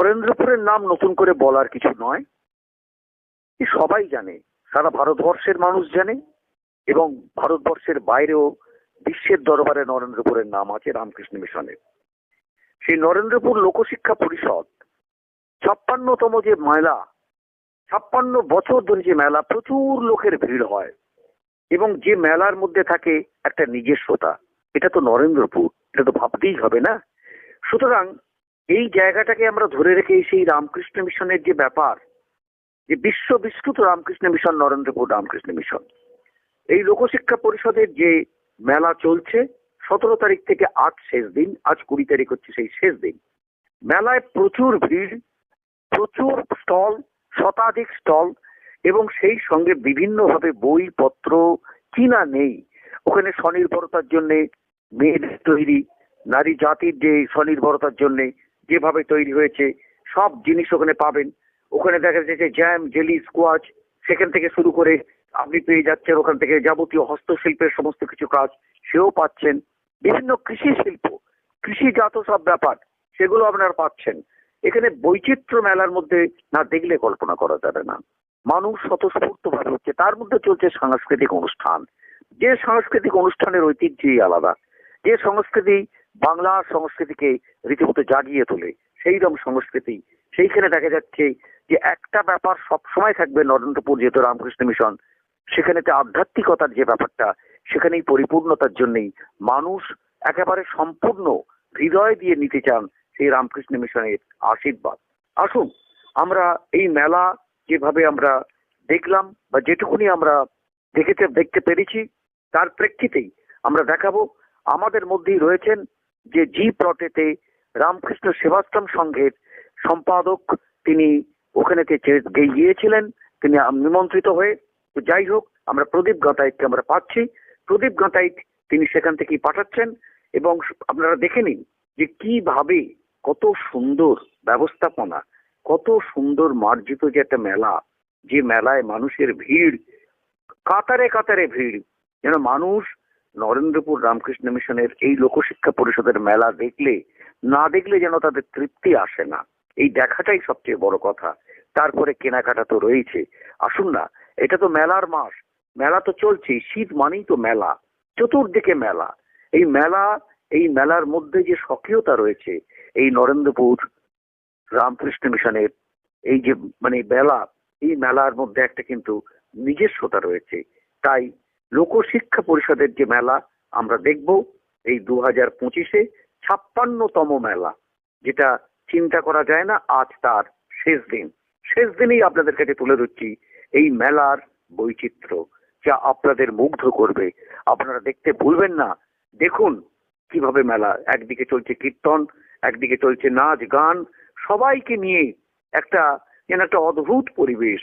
নরেন্দ্রপুরের নাম নতুন করে বলার কিছু নয়। সবাই জানে, সারা ভারতবর্ষের মানুষ জানে এবং ভারতবর্ষের বাইরেও বিশ্বের দরবারে নরেন্দ্রপুরের নাম আছে রামকৃষ্ণ মিশনের। সেই নরেন্দ্রপুর লোকশিক্ষা পরিষদ ছাপ্পান্নতম যে মেলা, ছাপ্পান্ন বছর ধরে যে মেলা প্রচুর লোকের ভিড় হয় এবং যে মেলার মধ্যে থাকে একটা নিজস্বতা, এটা তো নরেন্দ্রপুর, এটা তো ভাবতেই হবে না। সুতরাং এই জায়গাটাকে আমরা ধরে রেখে সেই রামকৃষ্ণ মিশনের যে ব্যাপার, যে বিশ্ব বিস্তৃত রামকৃষ্ণ মিশন, নরেন্দ্রপুর রামকৃষ্ণ মিশন। এই লোকশিক্ষা পরিষদের যে মেলা চলছে, সতেরো তারিখ থেকে আজ শেষ দিন, আজ কুড়ি তারিখ হচ্ছে সেই শেষ দিন। মেলায় প্রচুর ভিড়, প্রচুর স্টল, শতাধিক স্টল, এবং সেই সঙ্গে বিভিন্নভাবে বই পত্র কিনা নেই। ওখানে স্বনির্ভরতার জন্য, মেয়েদের তৈরি, নারী জাতির যে স্বনির্ভরতার জন্য যেভাবে তৈরি হয়েছে, সব জিনিস ওখানে পাবেন। ওখানে দেখা যাচ্ছে জ্যাম, জেলি, স্কোয়াচ, সেখান থেকে শুরু করে আপনি পেয়ে যাচ্ছেন ওখান থেকে যাবতীয় হস্তশিল্পের সমস্ত কিছু কাজ সেও পাচ্ছেন। বিভিন্ন কৃষি শিল্প, কৃষিজাত সব ব্যাপার, সেগুলো আপনারা পাচ্ছেন। এখানে বৈচিত্র্য মেলার মধ্যে না দেখলে কল্পনা করা যাবে না। মানুষ স্বতঃস্ফূর্ত ভাবে হচ্ছে, তার মধ্যে চলছে সাংস্কৃতিক অনুষ্ঠান। যে সাংস্কৃতিক অনুষ্ঠানের ঐতিহ্যই আলাদা। যে সংস্কৃতি বাংলা সংস্কৃতিকে রীতিমতো জাগিয়ে তোলে। সেই রকম সংস্কৃতি। সেইখানে দেখা যাচ্ছে যে একটা ব্যাপার সব সময় থাকবে নরেন্দ্রপুর, যেহেতু রামকৃষ্ণ মিশন। সেখানে যে আধ্যাত্মিকতার যে ব্যাপারটা, সেখানেই পরিপূর্ণতার জন্যই মানুষ একেবারে সম্পূর্ণ হৃদয় দিয়ে নিতে চান সেই রামকৃষ্ণ মিশনের আশীর্বাদ। আসুন, আমরা এই মেলা যেভাবে আমরা দেখলাম বা যেটুকুনি আমরা দেখেতে, দেখতে পেরেছি, তার প্রেক্ষিতেই আমরা দেখাবো। আমাদের মধ্যেই রয়েছেন যে জি প্লটেতে রামকৃষ্ণ সেবাশ্রম সংঘের সম্পাদক তিনি ওখানে গিয়েছিলেন, তিনি নিমন্ত্রিত হয়ে, তো যাই হোক, আমরা প্রদীপ গাঁতাইতকে আমরা পাচ্ছি। প্রদীপ গাঁতাইত তিনি সেখান থেকেই পাঠাচ্ছেন এবং আপনারা দেখে নিন যে কীভাবে কত সুন্দর ব্যবস্থাপনা, কত সুন্দর মার্জিত যে একটা মেলা, যে মেলায় মানুষের ভিড়, কাতারে কাতারে ভিড়, যেন মানুষ নরেন্দ্রপুর রামকৃষ্ণ মিশনের এই লোকশিক্ষা পরিষদের মেলা দেখলে, না দেখলে যেন তাদের তৃপ্তি আসে না। এই দেখাটাই সবচেয়ে বড় কথা। তারপরে কেনাকাটা তো রয়েছে। আসুন না, এটা তো মেলার মাস। মেলা তো চলছেই শীত মানেই তো মেলা, চতুর্দিকে মেলা। এই মেলা, এই মেলার মধ্যে যে সক্রিয়তা রয়েছে, এই নরেন্দ্রপুর রামকৃষ্ণ মিশনের এই যে মানে মেলা, এই মেলার মধ্যে একটা কিন্তু নিজস্বতা রয়েছে। তাই লোকশিক্ষা পরিষদের যে মেলা, আমরা দেখব এই দু হাজার পঁচিশে ছাপ্পান্নতম মেলা, যেটা চিন্তা করা যায় না আজ তার শেষ দিন। শেষ দিনেই আপনাদের কাছে তুলে ধরছি এই মেলার বৈচিত্র্য, যা আপনাদের মুগ্ধ করবে। আপনারা দেখতে ভুলবেন না। দেখুন কীভাবে মেলা একদিকে চলছে কীর্তন, একদিকে চলছে নাচ গান, সবাইকে নিয়ে একটা যেন একটা অদ্ভুত পরিবেশ,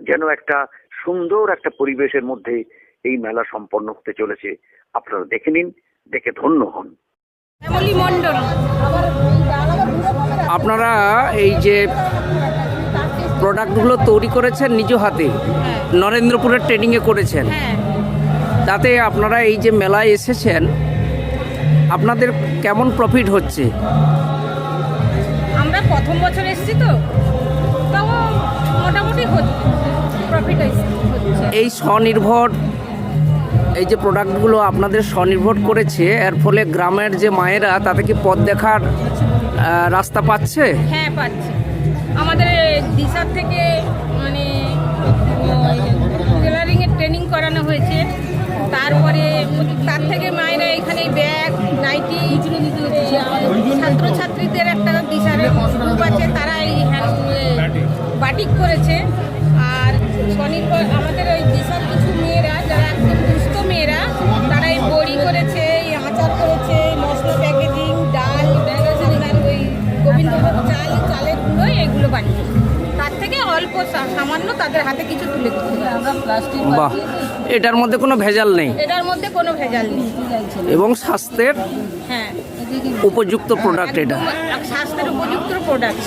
যেন একটা সুন্দর একটা পরিবেশের মধ্যে এই মেলা সম্পন্ন হতে চলেছে। আপনারা দেখে নিন দেখে ধন্য হন। আপনারা এই যে প্রোডাক্টগুলো তৈরি করেছেন নিজ হাতে হ্যাঁ। নরেন্দ্রপুরের ট্রেনিংয়ে করেছেন হ্যাঁ। তাতে আপনারা এই যে মেলায় এসেছেন আপনাদের কেমন প্রফিট হচ্ছে? আমরা প্রথম বছর এসেছি তো তাও মোটামুটি প্রফিট হচ্ছে। এই স্বনির্ভর এই যে প্রোডাক্টগুলো আপনাদের স্বনির্ভর করেছে, এর ফলে গ্রামের যে মায়েরা তাতে কি পথ দেখার রাস্তা পাচ্ছে? হ্যাঁ পাচ্ছে। আমাদের দিশার থেকে মানে টেলারিংয়ের ট্রেনিং করানো হয়েছে। তারপরে, তার থেকে মায়েরা এখানে ব্যাগ নাইটি ছাত্রছাত্রীদের একটা দিশার গ্রুপ আছে, তারা এই বাটিক করেছে। আর স্বনির্ভর, আমাদের ওই দিশার কিছু বানিয়ে তার থেকে অল্প সামান্য তাদের হাতে কিছু তুলে দিতে বাহ এটার মধ্যে কোনো ভেজাল নেই। এটার মধ্যে কোনো ভেজাল নেই। এবং স্বাস্থ্যের হ্যাঁ। উপযুক্ত প্রোডাক্ট এটা। স্বাস্থ্যের উপযুক্ত প্রোডাক্ট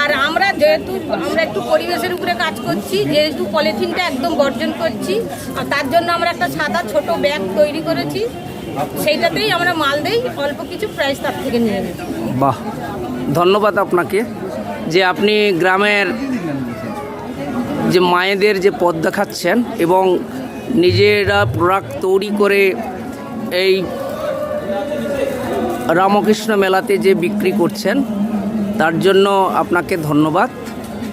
আর আমরা যেহেতু আমরা একটু পরিবেশের উপরে কাজ করছি যেহেতু পলিথিনটা একদম বর্জন করছি আর তার জন্য আমরা একটা সাদা ছোট ব্যাগ তৈরি করেছি। সেইটাতেই আমরা মাল দেই অল্প কিছু প্রাইস তার থেকে নিয়ে বাহ ধন্যবাদ আপনাকে। যে আপনি গ্রামের যে মায়েদের যে পদ দেখাচ্ছেন এবং নিজেরা প্রোডাক্ট তৈরি করে এই রামকৃষ্ণ মেলাতে যে বিক্রি করছেন, তার জন্য আপনাকে ধন্যবাদ।